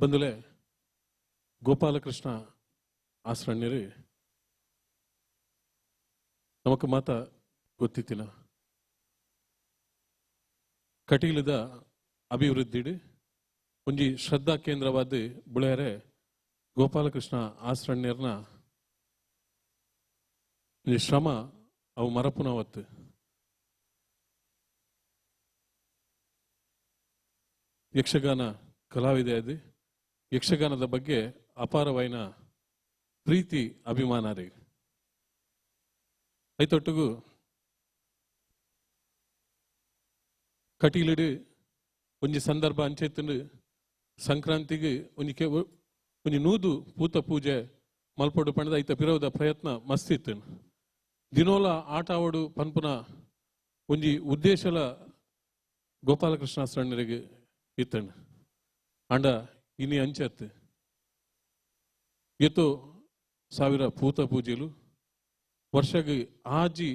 ಬಂದುಲೆ ಗೋಪಾಲಕೃಷ್ಣ ಆಶ್ರಣ್ಯರಿ ನಮಕ ಮಾತ ಗೊತ್ತಿತ್ತಿನ ಕಟೀಲದ ಅಭಿವೃದ್ಧಿಡಿ ಒಂಜಿ ಶ್ರದ್ಧಾ ಕೇಂದ್ರವಾದ ಬುಳೆಯರೆ ಗೋಪಾಲಕೃಷ್ಣ ಆಶ್ರಣ್ಯರ್ನ ಶ್ರಮ ಅವು ಮರಪುನವತ್ತು. ಯಕ್ಷಗಾನ ಕಲಾವಿದೆ ಅದು ಯಕ್ಷಗಾನದ ಬಗ್ಗೆ ಅಪಾರವಾಯಿನ ಪ್ರೀತಿ, ಅಭಿಮಾನ ರೀ. ಐತೊಟ್ಟಿಗೂ ಕಟೀಲಿಡು ಒಂಜಿ ಸಂದರ್ಭ ಅಂಚೆತ್ತುಂಡು ಸಂಕ್ರಾಂತಿಗೆ ಒಂಜಿ ಕೆ ಒಂಜಿ ನೂದು ಪೂತ ಪೂಜೆ ಮಲ್ಪೊಡು ಪಣದ ಐತ ಪಿರವುದ ಪ್ರಯತ್ನ ಮಸ್ತ್ ಇತ್ತು ದಿನೋಲ ಆಟ ಆವಡು ಪನ್ಪುನ ಒಂಜಿ ಉದ್ದೇಶಲ ಗೋಪಾಲಕೃಷ್ಣ ಸಣ್ಣರಿಗೆ ಇತ್ತಣ್ಣ ಅಂಡ ಇನಿ ಅಂಚತ್ ಎತ್ತು ಸಾವಿರ ಪೂತ ಪೂಜೆಲು. ವರ್ಷಗೆ ಆಜಿ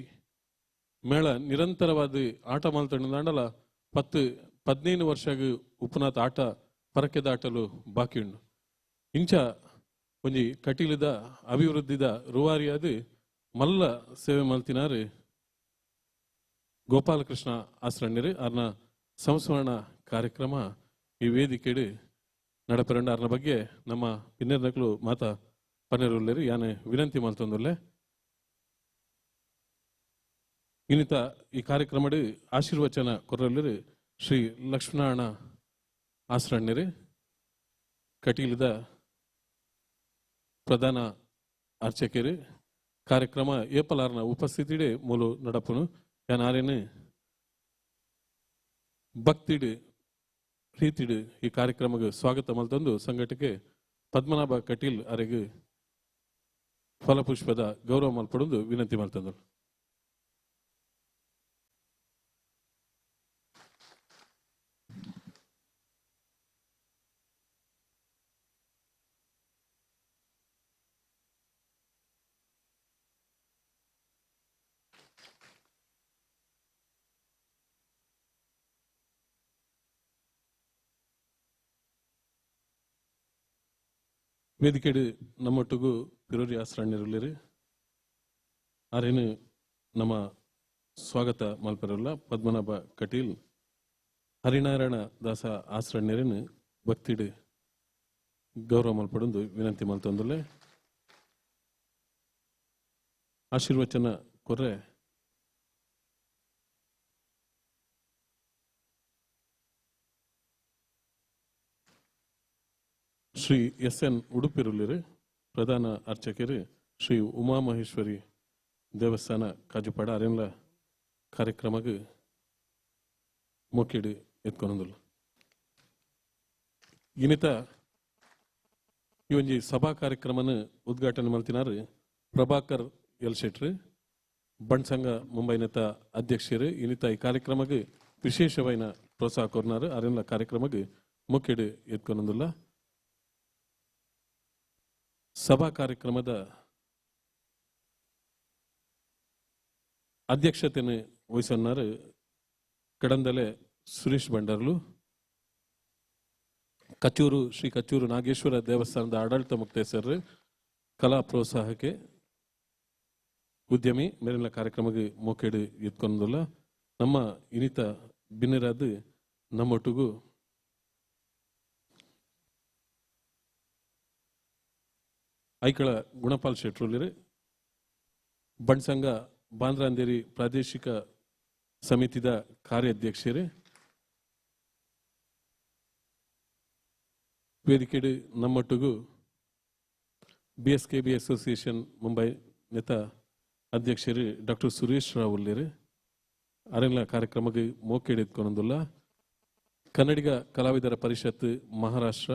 ಮೇಳ ನಿರಂತರವಾದ ಆಟ ಮಾಲ್ತಾಂಡಲ ಪತ್ತು ಪದಿನೈದು ವರ್ಷಗೆ ಉಪನಾಥ ಆಟ ಪರಕೆದ ಆಟಲು ಬಾಕಿ ಉಂಡು ಇಂಚ ಒಂಜಿ ಕಟೀಲದ ಅಭಿವೃದ್ಧಿದ ರುವಾರಿಯಾದ ಮಲ್ಲ ಸೇವೆ ಮಲ್ತಿನಾರು ಗೋಪಾಲಕೃಷ್ಣ ಆಸರಣ್ಯರು ಅರ್ನ ಸಂಸ್ಮರಣ ಕಾರ್ಯಕ್ರಮ ಈ ವೇದಿಕೆಡು ನಡಪೆರಂಡ ಅರ್ನ ಬಗ್ಗೆ ನಮ್ಮ ಪಿನ್ನೆರ್ನಕ್ಲು ಮಾತ ಪನ್ನೆರುಲ್ಲೇರು ಯಾನೆ ವಿನಂತಿ ಮಾಡ್ತಂದುಲ್ಲೆ ಇನ್ನಿತ ಈ ಕಾರ್ಯಕ್ರಮಡಿ ಆಶೀರ್ವಚನ ಕೊರಲ್ಲರು ಶ್ರೀ ಲಕ್ಷ್ಮಣ ಆಸರಣ್ಯರಿ ಕಟೀಲದ ಪ್ರಧಾನ ಅರ್ಚಕರಿ. ಕಾರ್ಯಕ್ರಮ ಏಪಲಾರ್ನ ಉಪಸ್ಥಿತಿಡೆ ಮೂಲು ನಡಪನು. ಯಾನ್ ಭಕ್ತಿಡಿ ಭಕ್ತಿಡು ಪ್ರೀತಿಡು ಈ ಕಾರ್ಯಕ್ರಮಕ್ಕೆ ಸ್ವಾಗತ ಮಲ್ತಂದು ಸಂಘಟಕ್ಕೆ ಪದ್ಮನಾಭ ಕಟೀಲ್ ಅರೆಗೆ ಫಲಪುಷ್ಪದ ಗೌರವ ಮಲ್ಪಡೊಂದು ವಿನಂತಿ ಮಲ್ತಂದರು. ವೇದಿಕೆಡು ನಮ್ಮೊಟ್ಟಿಗೂ ಪಿರೋರಿ ಆಸ್ರಾಣ್ಯರುಳ್ಳೇರು ಆರೇನು ನಮ್ಮ ಸ್ವಾಗತ ಮಲ್ಪರಲ್ಲ, ಪದ್ಮನಾಭ ಕಟೀಲ್. ಹರಿನಾರಾಯಣ ದಾಸ ಆಸ್ರಣ್ಯರೇನು ಭಕ್ತಿಡು ಗೌರವ ಮಲ್ಪಡೊಂದು ವಿನಂತಿ ಮಲ್ತೊಂದಲ್ಲೇ. ಆಶೀರ್ವಚನ ಕೊರ್ರೆ ಶ್ರೀ ಎಸ್ ಎನ್ ಉಡುಪಿರುಲಿರಿ ಪ್ರಧಾನ ಅರ್ಚಕರು, ಶ್ರೀ ಉಮಾಮಹೇಶ್ವರಿ ದೇವಸ್ಥಾನ ಕಾಜುಪಾಡ ಅರೆನ್ಲ ಕಾರ್ಯಕ್ರಮಕ್ಕೆ ಮೊಕ್ಕಿಡು ಎತ್ಕೊನೊಂದುಲ್ಲ ಇನಿತ ಈ ಒಂಜಿ ಸಭಾ ಕಾರ್ಯಕ್ರಮನ ಉದ್ಘಾಟನೆ ಮಲ್ತಿನಾರು ಪ್ರಭಾಕರ್ ಎಲ್ ಶೆಟ್ರು ಬಣ್ಸಂಗ ಮುಂಬೈನತ ಅಧ್ಯಕ್ಷರು. ಇನಿತ ಈ ಕಾರ್ಯಕ್ರಮಕ್ಕೆ ವಿಶೇಷವಾಯಿನ ಪ್ರೋತ್ಸಾಹ ಕೊರ್ನಾರು ಅರೆನ್ಲ ಕಾರ್ಯಕ್ರಮಕ್ಕೆ ಮೊಕ್ಕಿಡು ಎತ್ಕೊನೊಂದುಲ್ಲ ಸಭಾ ಕಾರ್ಯಕ್ರಮದ ಅಧ್ಯಕ್ಷತೆಯನ್ನು ವಹಿಸೋನ್ನಾರು ಕಡಂದಲೆ ಸುರೇಶ್ ಬಂಡರ್ಲು. ಕಚೂರು ಶ್ರೀ ಕಚೂರು ನಾಗೇಶ್ವರ ದೇವಸ್ಥಾನದ ಆಡಳಿತ ಮುಕ್ತೇಶ್ವರ ಕಲಾ ಪ್ರೋತ್ಸಾಹಕ್ಕೆ ಉದ್ಯಮಿ ಮೇಲಿನ ಕಾರ್ಯಕ್ರಮಕ್ಕೆ ಮೋಕೇಡು ಎತ್ಕೊಂಡಲ್ಲ ನಮ್ಮ ಇನಿತ ಭಿನ್ನರಾದ ನಮ್ಮೊಟ್ಟಿಗೂ ಐಕಳ ಗುಣಪಾಲ್ ಶೆಟ್ರುಲಿರು, ಬಣ್ಸಂಗ ಬಾಂದ್ರಾಂದೇರಿ ಪ್ರಾದೇಶಿಕ ಸಮಿತಿದ ಕಾರ್ಯಾಧ್ಯಕ್ಷರೇ, ವೇದಿಕೆಡು ನಮ್ಮೊಟ್ಟಿಗೂ B S K B association Mumbai ನೆತ ಅಧ್ಯಕ್ಷರು ಡಾಕ್ಟರ್ ಸುರೇಶ್ ರಾವ್ ಉಲ್ಲೇರು ಅರೆಲ್ಲ ಕಾರ್ಯಕ್ರಮಕ್ಕೆ ಮೋಕೆ ಹಿಡಿದುಕೊಂಡಿಲ್ಲ ಕನ್ನಡಿಗ ಕಲಾವಿದರ ಪರಿಷತ್ ಮಹಾರಾಷ್ಟ್ರ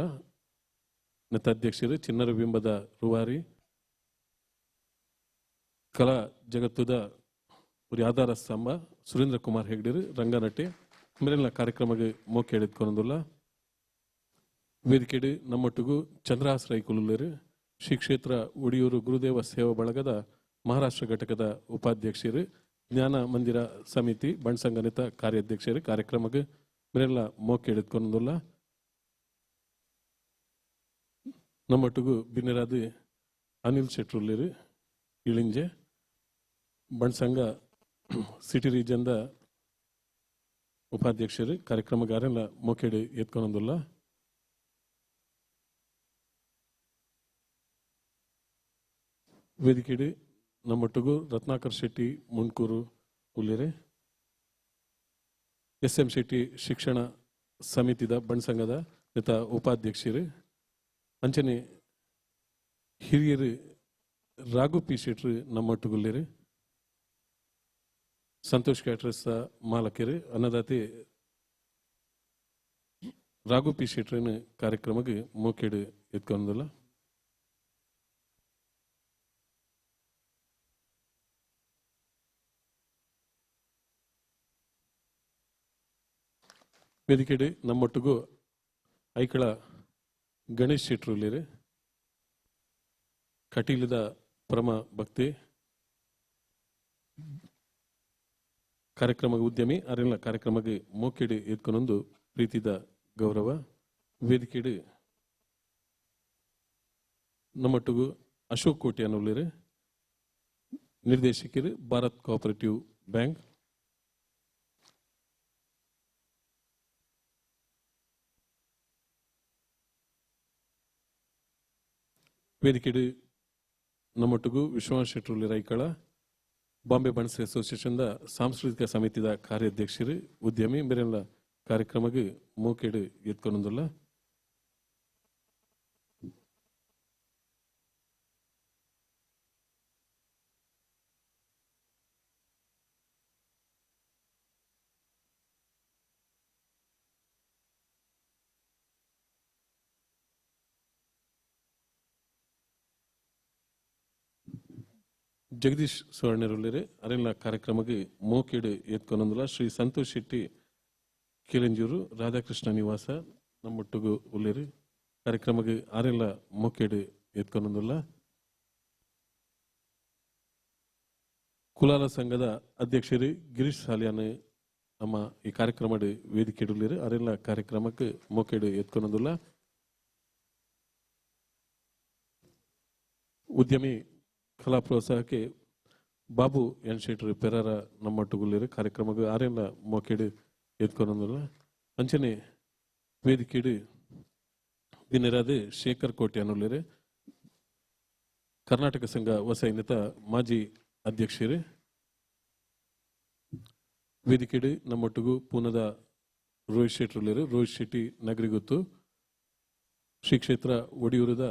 ನೆತ ಅಧ್ಯಕ್ಷರು ಚಿನ್ನರ ಬಿಂಬದ ರೂವಾರಿ, ಕಲಾ ಜಗತ್ತದ ಆಧಾರ ಸ್ತಂಭ ಸುರೇಂದ್ರ ಕುಮಾರ್ ಹೆಗ್ಡಿರು, ರಂಗನಟಿ, ಮೇಲಿನ ಕಾರ್ಯಕ್ರಮಕ್ಕೆ ಮೋಕೆ ಎಳೆದುಕೊಂಡುಲ್ಲ ವೇದಿಕೆಡು ನಮ್ಮೊಟ್ಟಿಗೂ ಚಂದ್ರಹಾಸ್ ರೈಕುಲುಲೇರು ಶ್ರೀ ಕ್ಷೇತ್ರ ಉಡಿಯೂರು ಗುರುದೇವ ಸೇವಾ ಬಳಗದ ಮಹಾರಾಷ್ಟ್ರ ಘಟಕದ ಉಪಾಧ್ಯಕ್ಷರು, ಜ್ಞಾನ ಮಂದಿರ ಸಮಿತಿ ಬಣ್ಸಂಗನಿತ ಕಾರ್ಯಾಧ್ಯಕ್ಷರು ಕಾರ್ಯಕ್ರಮಕ್ಕೆ ಮೇಲೆಲ್ಲ ಮೋಕೆ ಎಳೆದುಕೊಂಡುಲ್ಲ ನಮ್ಮೊಟ್ಟಿಗೂ ಬಿನ್ನರಾದಿ ಅನಿಲ್ ಶೆಟ್ರುಲ್ಲೇರು ಇಳಿಂಜೆ. ಬಣ್ಸಂಗ ಸಿಟಿ ರೀಜನ್ದ ಉಪಾಧ್ಯಕ್ಷರು ಕಾರ್ಯಕ್ರಮಗಾರೆಲ್ಲ ಮೊಕೆಡು ಎತ್ಕೊಂಡೊಂದುಲ್ಲ ವೇದಿಕೆಡು ನಮ್ಮೊಟ್ಟಿಗೂ ರತ್ನಾಕರ್ ಶೆಟ್ಟಿ, ಮುಣ್ಕೂರು ಉಲ್ಲೇರೆ ಎಸ್ ಎಂ ಶೆಟ್ಟಿ ಶಿಕ್ಷಣ ಸಮಿತಿದ ಬಣ್ಸಂಗದ ಇತ ಉಪಾಧ್ಯಕ್ಷರು ಅಂಚನೆ ಹಿರಿಯರು ರಾಘು ಪಿ ಶೆಟ್ರು ನಮ್ಮೊಟ್ಟಿಗುಲ್ಲೇರು ಸಂತೋಷ್ ಕ್ಯಾಟ್ರಸ್ ಮಾಲಕರು ಅನ್ನದಾತೆ ರಾಘು ಪಿ ಶೆಟ್ರನ ಕಾರ್ಯಕ್ರಮಕ್ಕೆ ಮೋಕೇಡು ಎತ್ಕೊಂಡಲ್ಲ. ವೇದಿಕೆಡೆ ನಮ್ಮೊಟ್ಟಿಗೂ ಐಕಳ ಗಣೇಶ್ ಶೆಟ್ರು ಇಲ್ಲಿರು ಕಟೀಲದ ಪರಮ ಭಕ್ತಿ. ಕಾರ್ಯಕ್ರಮ ಉದ್ಯಮಿ ಅರೆಲ್ಲ ಕಾರ್ಯಕ್ರಮಕ್ಕೆ ಮೋಕೆಡಿ ಎತ್ಕೊಂಡೊಂದು ಪ್ರೀತಿದ ಗೌರವ. ವೇದಿಕೆಡಿ ನಮ್ಮಟ್ಟುಗು ಅಶೋಕ್ ಕೋಟಿ ಅನ್ನೋರು ನಿರ್ದೇಶಕರು ಭಾರತ್ ಕೋಆಪರೇಟಿವ್ ಬ್ಯಾಂಕ್ ವೇದಿಕೆಡು ನಮ್ಮೊಟ್ಟಿಗೂ ವಿಶ್ವನಾಥ್ ಶೆಟ್ರುಲಿ ರೈಕಳ, ಬಾಂಬೆ ಬಣ್ಸ್ ಅಸೋಸಿಯೇಷನ್ದ ಸಾಂಸ್ಕೃತಿಕ ಸಮಿತಿದ ಕಾರ್ಯಾಧ್ಯಕ್ಷರು, ಉದ್ಯಮಿ ಮೇರೆಲ್ಲ ಕಾರ್ಯಕ್ರಮಕ್ಕೆ ಮೋಕೆಡು ಎತ್ಕೊಂಡೊಂದಿಲ್ಲ. ಜಗದೀಶ್ ಸುವರ್ಣರುಲ್ಲಿರೆ ಅರೆಲ್ಲ ಕಾರ್ಯಕ್ರಮಕ್ಕೆ ಮೋಕೇಡು ಎತ್ಕೊಂಡೊಂದಿಲ್ಲ, ಶ್ರೀ ಸಂತೋಷ್ ಶೆಟ್ಟಿ ಕೇಳಂಜೂರು ರಾಧಾಕೃಷ್ಣ ನಿವಾಸ, ನಮ್ಮೊಟ್ಟಿಗೂ ಉಳ್ಳಿರಿ ಕಾರ್ಯಕ್ರಮಕ್ಕೆ ಅರೆಲ್ಲ ಮೋಕೇಡು ಎತ್ಕೊಂಡೊಂದಿಲ್ಲ. ಕುಲಾಲ ಸಂಘದ ಅಧ್ಯಕ್ಷರು ಗಿರೀಶ್ ಸಾಲಿಯಾನ ನಮ್ಮ ಈ ಕಾರ್ಯಕ್ರಮದ ವೇದಿಕೆ ಇಡಲಿರು ಅರೆಲ್ಲ ಕಾರ್ಯಕ್ರಮಕ್ಕೆ ಮೋಕೆಡು ಎತ್ಕೊಂಡೊಂದಿಲ್ಲ. ಉದ್ಯಮಿ ಕಲಾ ಪ್ರೋತ್ಸಾಹಕ್ಕೆ ಬಾಬು ಎನ್ ಶೆಟ್ರು ಪೆರಾರ ಟುಗುಲಿರ ಕಾರ್ಯಕ್ರಮಕ್ಕೆ ಆರೆಲ್ಲ ಮೋಕೆಡು ಎತ್ಕೊಂಡೊಂದಿಲ್ಲ ಅಂಚನೆ ವೇದಿಕೆಡು ದಿನರಾದ ಶೇಖರ್ ಕೋಟೆ ಅನ್ನೋಲ್ಲಿರು ಕರ್ನಾಟಕ ಸಂಘ ಹೊಸ ಇನ್ನಿತ ಮಾಜಿ ಅಧ್ಯಕ್ಷರು. ವೇದಿಕೆಡು ನಮ್ಮೊಟ್ಟಿಗೂ ಪೂನದ ರೋಹಿತ್ ಶೆಟ್ರುಲ್ಲಿರು ರೋಹಿತ್ ಶೆಟ್ಟಿ ನಗರಿಗೊತ್ತು ಶ್ರೀ ಕ್ಷೇತ್ರ ಒಡಿಯೂರದ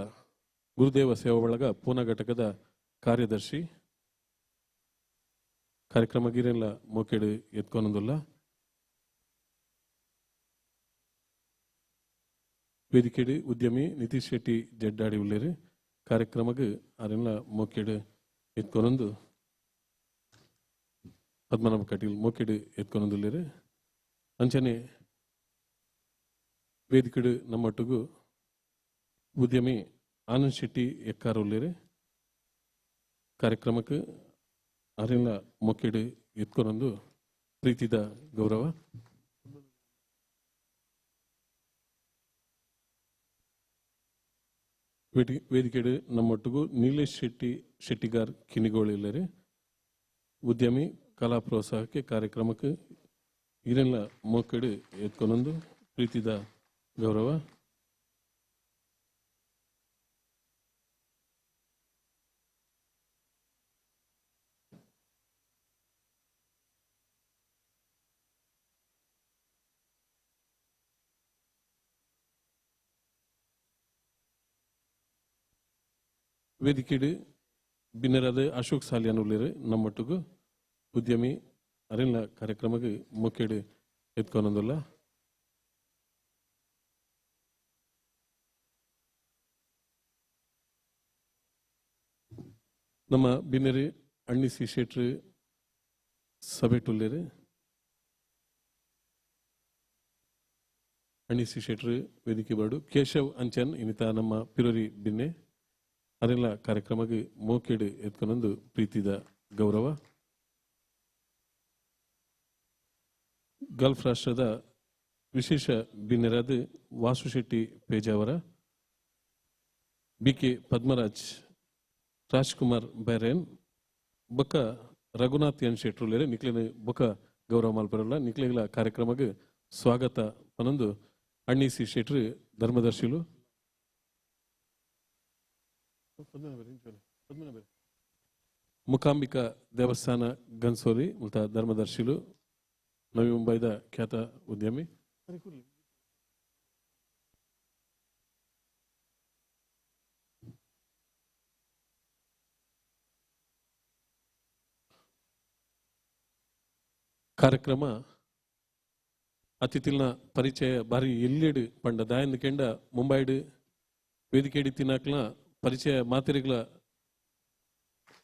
ಗುರುದೇವ ಸೇವಾ ಬಳಗ ಪೂನಾ ಘಟಕದ ಕಾರ್ಯದರ್ಶಿ ಕಾರ್ಯಕ್ರಮ ಮೋಕೇಡು ಎತ್ಕೊಂಡೊಂದಿಲ್ಲ. ವೇದಿಕೆಡು ಉದ್ಯಮಿ ನಿತೀಶ್ ಶೆಟ್ಟಿ ಜಡ್ಡಾಡಿ ಉಳ್ಳೇರು, ಕಾರ್ಯಕ್ರಮಕ್ಕೆ ಅರೆಲ್ಲ ಮೋಕೇಡು ಎತ್ಕೊಂಡೊಂದು, ಪದ್ಮನಾಭ ಕಟೀಲ್ ಮೋಕೇಡು ಎತ್ಕೊಂಡೊಂದುಲ್ಲೇರು ಅಂಚನೆ ವೇದಿಕೆಡು ನಮ್ಮೊಟ್ಟಿಗೂ ಉದ್ಯಮಿ ಆನಂದ್ ಶೆಟ್ಟಿ ಎಕ್ಕಾರ ಉಳ್ಳೇರು. ಕಾರ್ಯಕ್ರಮಕ್ಕೆ ಅರೆಲ್ಲ ಮೊಕ್ಕಿಡಿ ಎತ್ಕೊಂಡೊಂದು ಪ್ರೀತಿದ ಗೌರವ. ವೇದಿಕೆ ನಮ್ಮೊಟ್ಟಿಗೂ ನೀಲೇಶ್ ಶೆಟ್ಟಿ, ಶೆಟ್ಟಿಗಾರ್ ಕಿನಿಗೋಳು ಇಲ್ಲರಿ. ಉದ್ಯಮಿ, ಕಲಾ ಪ್ರೋತ್ಸಾಹಕ್ಕೆ ಕಾರ್ಯಕ್ರಮಕ್ಕೆ ಇರೆಲ್ಲ ಮೊಕ್ಕಡೆ ಎತ್ಕೊಂಡೊಂದು ಪ್ರೀತಿದ ಗೌರವ. ವೇದಿಕೆಡು ಬಿನ್ನರಾದ ಅಶೋಕ್ ಸಾಲಿ ಉಳ್ಳೇರು ನಮ್ಮೊಟ್ಟಿಗೂ ಉದ್ಯಮಿ ಅರೆಲ್ಲ ಕಾರ್ಯಕ್ರಮಕ್ಕೆ ಮುಖ್ಯಡು ಎತ್ಕೊಂಡೊಂದಿಲ್ಲ. ನಮ್ಮ ಬಿನ್ನರಿ ಅಣ್ಣಿಸಿ ಶೆಟ್ರು ಸಭೆ ಟುಲ್ಲೇರು. ಅಣ್ಣಿಸಿ ಶೆಟ್ರು ವೇದಿಕೆ ಬಾಡು ಕೇಶವ್ ಅಂಚನ್, ಇನ್ನಿತ ನಮ್ಮ ಪಿರೋರಿ ಬಿನ್ನೆ ಅದೆಲ್ಲ ಕಾರ್ಯಕ್ರಮಕ್ಕೆ ಮೋಕೆಡ್ ಎತ್ಕೊಂಡೊಂದು ಪ್ರೀತಿದ ಗೌರವ. ಗಲ್ಫ್ ರಾಷ್ಟ್ರದ ವಿಶೇಷ ಬಿನ್ನರಾದ Vasu Shetty Pejavar B K Padmaraj, Rajkumar Bairen, Bokka Raghunath N ಶೆಟ್ರುಲೇರೆ ನಿಕ್ಲಿನ ಬೊಕ್ಕ ಗೌರವ ಮಾಲ್ಪರಲ್ಲ ನಿಕ್ಲಿಗಳ ಕಾರ್ಯಕ್ರಮಕ್ಕೆ ಸ್ವಾಗತ ಅನ್ನೊಂದು ಅಣ್ಣಿ ಸಿ ಶೆಟ್ರು ಧರ್ಮದರ್ಶಿಲು. ಮುಕಾಂಬಿಕಾ ದೇವಸ್ಥಾನ ಗನ್ಸೋರಿ ಮುಲ್ತ ಧರ್ಮದರ್ಶಿಲು ನವಿ ಮುಂಬೈದ ಖ್ಯಾತ ಉದ್ಯಮಿ ಕಾರ್ಯಕ್ರಮ ಅತಿಥಿಲ್ನ ಪರಿಚಯ ಬಾರಿ ಎಲ್ಲೆಡು ಪಂಡ ದಾಯಂದ ಕೆಂಡ ಮುಂಬೈಡ್ ವೇದಿಕೆ ತಿನ್ನಕ್ಲ ಪರಿಚಯ ಮಾತಿರಿಗಳ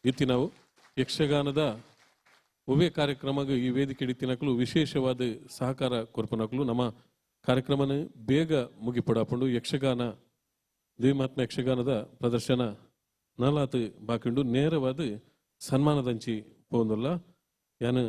ಇತ್ತಿ ನಾವು ಯಕ್ಷಗಾನದ ಉಭಯ ಕಾರ್ಯಕ್ರಮಗ ಈ ವೇದಿಕೆ ತಿನ್ನಕಲು ವಿಶೇಷವಾದ ಸಹಕಾರ ಕೊರ್ಪನಕಲು ನಮ್ಮ ಕಾರ್ಯಕ್ರಮನ ಬೇಗ ಮುಗಿಪಡಾಪಂಡು. ಯಕ್ಷಗಾನ ದೇವಿಮಾತ್ಮ ಯಕ್ಷಗಾನದ ಪ್ರದರ್ಶನ ನಲಾತು ಬಾಕಿಂಡು. ನೇರವಾದ ಸನ್ಮಾನದಂಚಿ ಪೋಂದುಲ್ಲ ಯಾನು